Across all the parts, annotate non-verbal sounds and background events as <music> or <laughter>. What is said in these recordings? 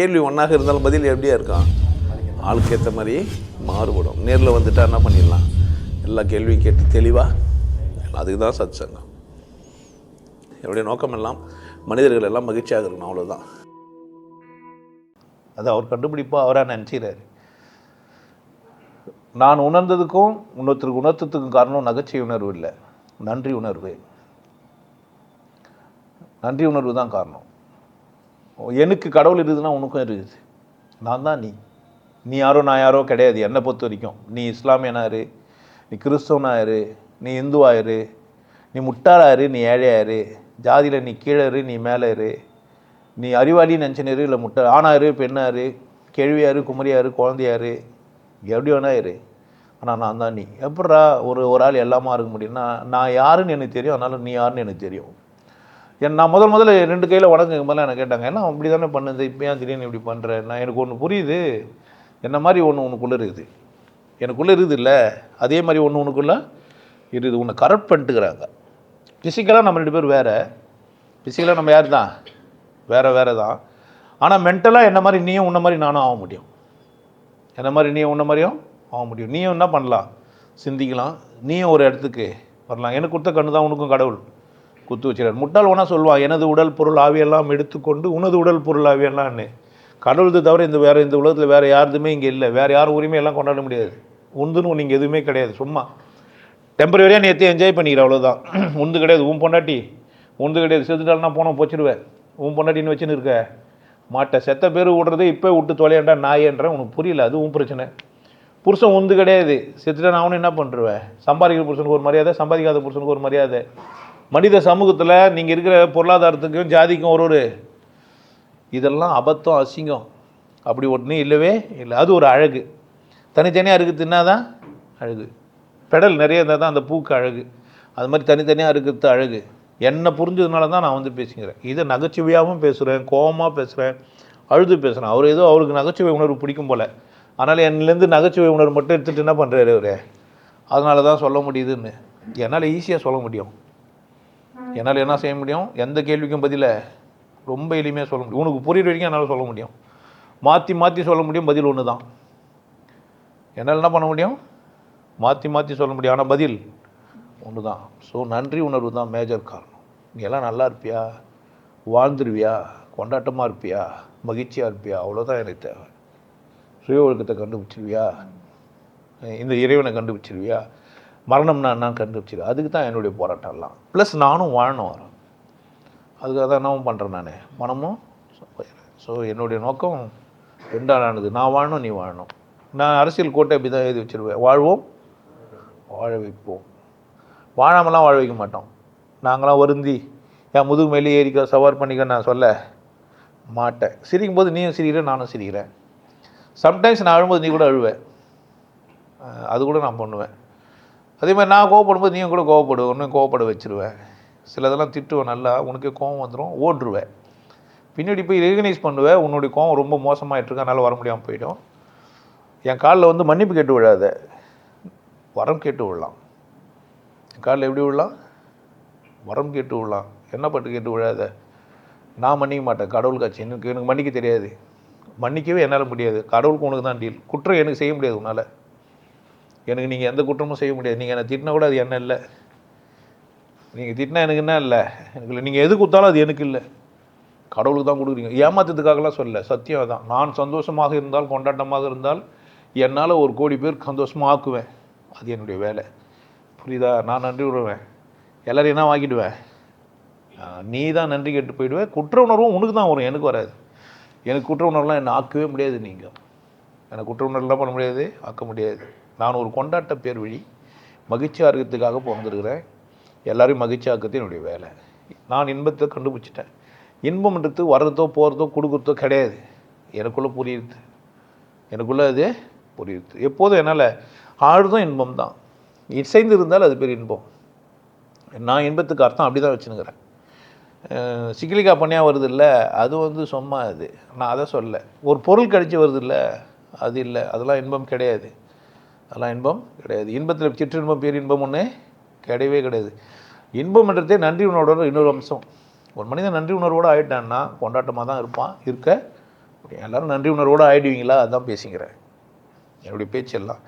கேள்வி ஒன்றாக இருந்தாலும் பதில் எப்படியா இருக்கான் ஆளுக்கு ஏற்ற மாதிரி மாறுபடும். நேரில் வந்துட்டா என்ன பண்ணிடலாம்? எல்லா கேள்வியும் கேட்டு தெளிவாக அதுக்கு தான் சத் சங்கம் என்னுடைய நோக்கம் எல்லாம் மனிதர்கள் எல்லாம் மகிழ்ச்சியாக இருக்கணும் அவ்வளோதான் அது அவர் கண்டுபிடிப்பாக அவராக நினச்சிக்கிறாரு. நான் உணர்ந்ததுக்கும் இன்னொருத்தருக்கு உணர்த்ததுக்கும் காரணம் நகைச்சுவை உணர்வு இல்லை. நன்றி உணர்வு. நன்றி உணர்வு தான் காரணம். எனக்கு கடவுள் இருக்குதுன்னா உனக்கும் இருக்குது நான் தான் நீ. நீ யாரோ நான் யாரோ கிடையாது. என்னை பொறுத்த வரைக்கும். நீ இஸ்லாமியனாரு நீ கிறிஸ்தவனாயிரு நீ இந்துவாயிரு நீ முட்டாளாயிரு நீ ஏழையாயிரு ஜாதியில் நீ கீழே இரு நீ மேலே இரு நீ அறிவாளி நினச்சினிரு இல்லை முட்டை ஆணாரு பெண்ணாரு கேள்வியாரு குமரியாரு குழந்தையாரு எப்படி வேணா இரு. ஆனால் நான் தான் நீ. எப்படா ஒரு ஒரு ஆள் எல்லாமா இருக்க முடியும்னா நான் யாருன்னு எனக்கு தெரியும். அதனால் நீ யாருன்னு எனக்கு தெரியும். என் நான் முதல் முதல்ல ரெண்டு கையில் உடஞ்சுக்கும் முதல்ல என்ன கேட்டாங்க என்ன அப்படி தானே பண்ணுது? இப்போ ஏன் திடீர்னு இப்படி பண்ணுறேன் நான் எனக்கு ஒன்று புரியுது. என்ன மாதிரி ஒன்று உனக்குள்ளே இருக்குது? எனக்குள்ளே இருக்குது இல்லை? அதே மாதிரி ஒன்று உனக்குள்ளே இருக்குது. உன்னை கரெக்ட் பண்ணிட்டுக்கிறாங்க. ஃபிசிக்கலாக நம்ம ரெண்டு பேர் வேறு. ஃபிசிக்கலாக நம்ம யார் தான் வேறு வேறு தான் ஆனால் மென்டலாக என்ன மாதிரி நீயும் உன்ன மாதிரி நானும் ஆக முடியும். என்ன மாதிரி நீயும் உன்ன மாதிரியும் ஆக முடியும். நீயும் என்ன பண்ணலாம்? சிந்திக்கலாம். நீயும் ஒரு இடத்துக்கு வரலாம். எனக்கு கொடுத்த கண்ணு தான் உனக்கும் கடவுள். குத்து வச்சிடார் முட்டாள் ஒன்றா சொல்லுவான் எனது உடல் பொருள் ஆவியெல்லாம் எடுத்துக்கொண்டு உனது உடல் பொருள் ஆவியெல்லாம்னு. கடவுள்து தவிர இந்த வேறு இந்த உலகத்தில் வேறு யாருதுமே இங்கே இல்லை. வேறு யாரும் உரிமையெல்லாம் கொண்டாட முடியாது. உந்துன்னு இங்கே எதுவுமே கிடையாது. சும்மா. டெம்பரவரியாக நீ எத்தி என்ஜாய் பண்ணிக்கிற அவ்வளோதான் <clears throat> உந்து கிடையாது. உன் பொண்டாட்டி. உந்து கிடையாது. செத்துட்டால்னா போனோம் போச்சிடுவேன் உன் பொண்டாட்டின்னு வச்சுன்னு இருக்க. மாட்டை செத்த பேர் விடுறதே இப்போ விட்டு தொலையண்டா நாயன்ற. உனக்கு புரியல அது உன் பிரச்சனை. புருஷன் உந்து கிடையாது. செத்துட்டா நான் அவனு என்ன பண்ணுருவேன் சம்பாதிக்கிற புருஷனுக்கு ஒரு மரியாதை சம்பாதிக்காத புருஷனுக்கு ஒரு மரியாதை. மனித சமூகத்தில் நீங்கள் இருக்கிற பொருளாதாரத்துக்கும் ஜாதிக்கும் ஒரு ஒரு இதெல்லாம் அபத்தம் அசிங்கம். அப்படி ஒன்று இல்லவே இல்லை. அது ஒரு அழகு. தனித்தனியாக இருக்கிறதுனா தான் அழகு. பெடல் நிறைய இருந்தால் தான் அந்த பூக்கு அழகு. அது மாதிரி தனித்தனியாக இருக்கிறது அழகு. என்னை புரிஞ்சதுனால தான் நான் வந்து பேசிக்கிறேன். இதை நகைச்சுவையாகவும் பேசுகிறேன் கோவமாக பேசுகிறேன் அழுது பேசுகிறேன் அவர் ஏதோ அவருக்கு நகைச்சுவை உணர்வு பிடிக்கும் போல். அதனால் என்னிலேருந்து நகைச்சுவை உணர்வு மட்டும் எடுத்துகிட்டு என்ன பண்ணுறாரு அவர்? அதனால தான் சொல்ல முடியுதுன்னு. என்னால் ஈஸியாக சொல்ல முடியும். என்னால் என்ன செய்ய முடியும்? எந்த கேள்விக்கும் பதில. ரொம்ப எளிமையாக சொல்ல முடியும். உனக்கு புரியுற வரைக்கும் என்னால் சொல்ல முடியும். மாற்றி மாற்றி சொல்ல முடியும் பதில் ஒன்று தான் என்னால் என்ன பண்ண முடியும்? மாற்றி மாற்றி சொல்ல முடியும். ஆனால் பதில் ஒன்று தான் ஸோ நன்றி உணர்வு தான் மேஜர் காரணம். நீ எல்லாம் நல்லா இருப்பியா? வாழ்ந்துருவியா? கொண்டாட்டமாக இருப்பியா? மகிழ்ச்சியாக இருப்பியா? அவ்வளோதான் எனக்கு தேவை. சுய ஒழுக்கத்தை கண்டுபிடிச்சிருவியா? இந்த இறைவனை கண்டுபிடிச்சிருவியா? மரணம்னா என்ன கண்டுபிடிச்சிரு அதுக்கு தான் என்னுடைய போராட்டம்லாம் ப்ளஸ் நானும் வாழணும் வரேன் அதுக்காக தான் என்னவும் பண்ணுறேன் நான். மனமும் ஸோ என்னுடைய நோக்கம் ரெண்டாளானது. நான் வாழணும் நீ வாழணும். நான் அரசியல் கோட்டை அப்படி தான் எழுதி வச்சிருவேன். வாழ்வோம் வாழ வைப்போம். வாழாமலாம் வாழ வைக்க மாட்டோம். நாங்களாம் வருந்தி என் முதுகு மேலே ஏறிக்க சவார் பண்ணிக்க நான் சொல்ல மாட்டேன். சிரிக்கும் போது நீயும் சிரிக்கிற நானும் சிரிக்கிறேன். சம்டைம்ஸ் நான் அழும்போது நீ கூட அழுவேன் அது கூட நான் பண்ணுவேன். அதே மாதிரி நான் கோவப்படும்போது நீயும் கூட கோவப்படுவேன் ஒன்றும் கோவப்பட வச்சுருவேன். சிலதெல்லாம் திட்டுவேன் நல்லா உனக்கே கோவம் வந்துடும் ஓடுருவேன். பின்னாடி போய் ரெகனைஸ் பண்ணுவேன் உன்னுடைய கோவம் ரொம்ப மோசமாயிட்டு இருக்கு அதனால் வர முடியாமல் போயிடும். என் காலில் வந்து மன்னிப்பு கேட்டு விழாத. வரம் கேட்டு விடலாம். என் காலில் எப்படி விடலாம்? வரம் கேட்டு விடலாம். என்ன பட்டு கேட்டு விழாத? நான் மன்னிக்க மாட்டேன் கடவுள் காட்சி. எனக்கு எனக்கு மன்னிக்க தெரியாது. மன்னிக்கவே என்னால் முடியாது. கடவுளுக்கு உனக்கு தான் டீல் குற்றம் எனக்கு செய்ய முடியாது உன்னால். எனக்கு நீங்கள் எந்த குற்றமும் செய்ய முடியாது. நீங்கள் என்னை திட்டினா கூட அது என்ன இல்லை. நீங்கள் திட்டினா எனக்கு என்ன இல்லை? எனக்கு இல்லை. நீங்கள் எது கொடுத்தாலும் அது எனக்கு இல்லை. கடவுளுக்கு தான் கொடுக்குறீங்க. ஏமாத்ததுக்காகலாம் சொல்ல சத்தியம் அதான். நான் சந்தோஷமாக இருந்தால் கொண்டாட்டமாக இருந்தால் என்னால் ஒரு கோடி பேர் சந்தோஷமாக ஆக்குவேன். அது என்னுடைய வேலை. புரியுதா? நான் நன்றி விடுவேன் எல்லாரையும் என்ன வாங்கிடுவேன் நீ தான் நன்றி கேட்டு போயிடுவேன் குற்ற உணர்வும் உனக்கு தான் வரும். எனக்கு வராது. எனக்கு குற்ற உணர்வுலாம் என்னை ஆக்கவே முடியாது நீங்கள் எனக்கு குற்ற உணர்வுலாம் பண்ண முடியாது ஆக்க முடியாது. நான் ஒரு கொண்டாட்ட பேர் வழி மகிழ்ச்சியாக இருக்கிறதுக்காக பிறந்திருக்கிறேன். எல்லாரையும் மகிழ்ச்சி என்னுடைய வேலை. நான் இன்பத்தை கண்டுபிடிச்சிட்டேன். இன்பம்ன்றது வர்றதோ போகிறதோ கொடுக்குறதோ கிடையாது. எனக்குள்ளே புரியுது. எனக்குள்ளே அது புரியுது. எப்போதும் என்னால் ஆழ்தும் இன்பம் தான். இசைந்து இருந்தால் அது பேர் இன்பம். நான் இன்பத்துக்கு அர்த்தம் அப்படி தான் வச்சுனுக்கிறேன் சிக்கிலிக்கா பண்ணியாக வருது இல்லை அது வந்து சும்மா அது. நான் அதை சொல்ல. ஒரு பொருள் கழிச்சு வருது இல்லை அது இல்லை. அதெல்லாம் இன்பம் கிடையாது. அதெல்லாம் இன்பம் கிடையாது. இன்பத்தில் சிற்றின்பம் பேர் இன்பம் ஒன்று கிடையவே கிடையாது. இன்பம்ன்றதே நன்றி உணர்வோட இன்னொரு அம்சம். ஒரு மனிதன் நன்றி உணர்வோடு ஆயிட்டான்னா கொண்டாட்டமாக தான் இருப்பான் இருக்க எல்லோரும் நன்றி உணர்வோடு ஆயிடுவீங்களா? அதுதான் பேசிக்கிறேன். என்னுடைய பேச்செல்லாம்.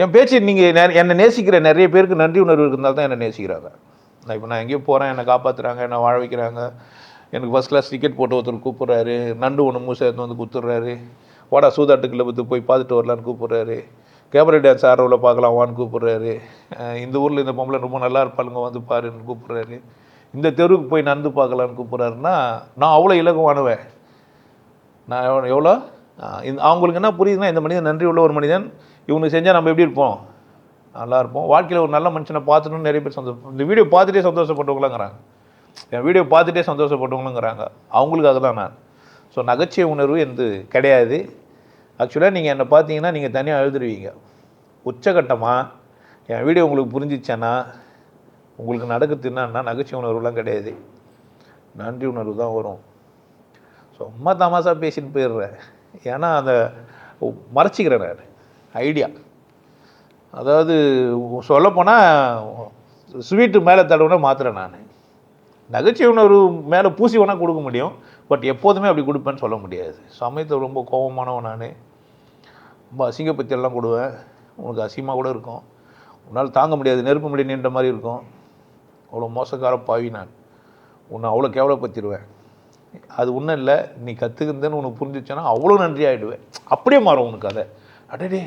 என் பேச்சு நீங்கள் என்னை நேசிக்கிற நிறைய பேருக்கு நன்றி உணர்வு இருந்தால் தான் என்னை நேசிக்கிறாங்க. நான் இப்போ நான் எங்கேயோ போகிறேன் என்னை காப்பாற்றுறாங்க என்னை வாழ வைக்கிறாங்க. எனக்கு ஃபஸ்ட் கிளாஸ் டிக்கெட் போட்டு ஒருத்தர் கூப்பிட்றாரு. நண்டு ஒன்று மூசை எடுத்து வந்து கொடுத்துட்றாரு வாடா சூதாட்டு கிளப்புக்கு போய் பார்த்துட்டு வரலான்னு கூப்பிட்றாரு. கேபரே டான்ஸ் ஆர்வவில் பார்க்கலாம் வான்னு கூப்பிட்றாரு. இந்த ஊரில் இந்த பொம்பளை ரொம்ப நல்லா இருப்பாளுங்க வந்து பாருன்னு கூப்பிட்றாரு. இந்த தெருவுக்கு போய் நடந்து பார்க்கலான்னு கூப்பிட்றாருன்னா நான் அவ்வளோ இலகுவானுவேன். நான் எவ்வளோ இந்த அவங்களுக்கு என்ன புரியுதுன்னா இந்த மனிதன் நன்றி உள்ள ஒரு மனிதன். இவனுக்கு செஞ்சால் நம்ம எப்படி இருப்போம்? நல்லா இருப்போம். வாழ்க்கையில் ஒரு நல்ல மனுஷனை பார்த்துட்டு நிறைய பேர் சந்தோஷம் இந்த வீடியோ பார்த்துட்டே சந்தோஷப்பட்டவங்களாங்கிறாங்க. என் வீடியோ பார்த்துட்டே சந்தோஷப்பட்டவங்களுங்கிறாங்க. அவங்களுக்கு அதுதான் நான். ஸோ நகைச்சுவை உணர்வு எந்த கிடையாது. ஆக்சுவலாக நீங்கள் என்னை பார்த்தீங்கன்னா நீங்கள் தனியாக எழுதுருவீங்க. உச்சகட்டமாக என் வீடியோ உங்களுக்கு புரிஞ்சிச்சேன்னா உங்களுக்கு நடக்குது என்னன்னா நகைச்சுவை உணர்வுலாம் கிடையாது. நன்றி உணர்வு தான் வரும். சும்மா தமாசா பேசின்னு போயிடுறேன். ஏன்னா அந்த மறைச்சிக்கிறேன் நான். ஐடியா. அதாவது சொல்லப்போனால் ஸ்வீட்டு மேலே தடவுனா மாத்துறேன் நான். நகைச்சுவை உணர்வு மேலே பூசி வேணால் கொடுக்க முடியும். பட் எப்போதுமே அப்படி கொடுப்பேன்னு சொல்ல முடியாது. சமயத்தில் ரொம்ப கோபமானவன் நான். ரொம்ப அசிங்கப்பத்தியெல்லாம் கொடுவேன் உனக்கு அசிங்கமாக கூட இருக்கும். உன்னால் தாங்க முடியாது. நெருப்பு முடி நின்ற மாதிரி இருக்கும். அவ்வளோ மோசக்கார பாவி நான். உன்னை அவ்வளோ கேவலப்படுத்திடுவேன். அது ஒன்றும் இல்லை. நீ கற்றுக்குந்தேன்னு உனக்கு புரிஞ்சிச்சுன்னா அவ்வளோ நன்றி ஆகிடுவேன் அப்படியே மாறும் உனக்கு அதை அடடே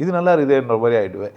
இது நல்லா இருக்குதுன்ற மாதிரி ஆகிடுவேன்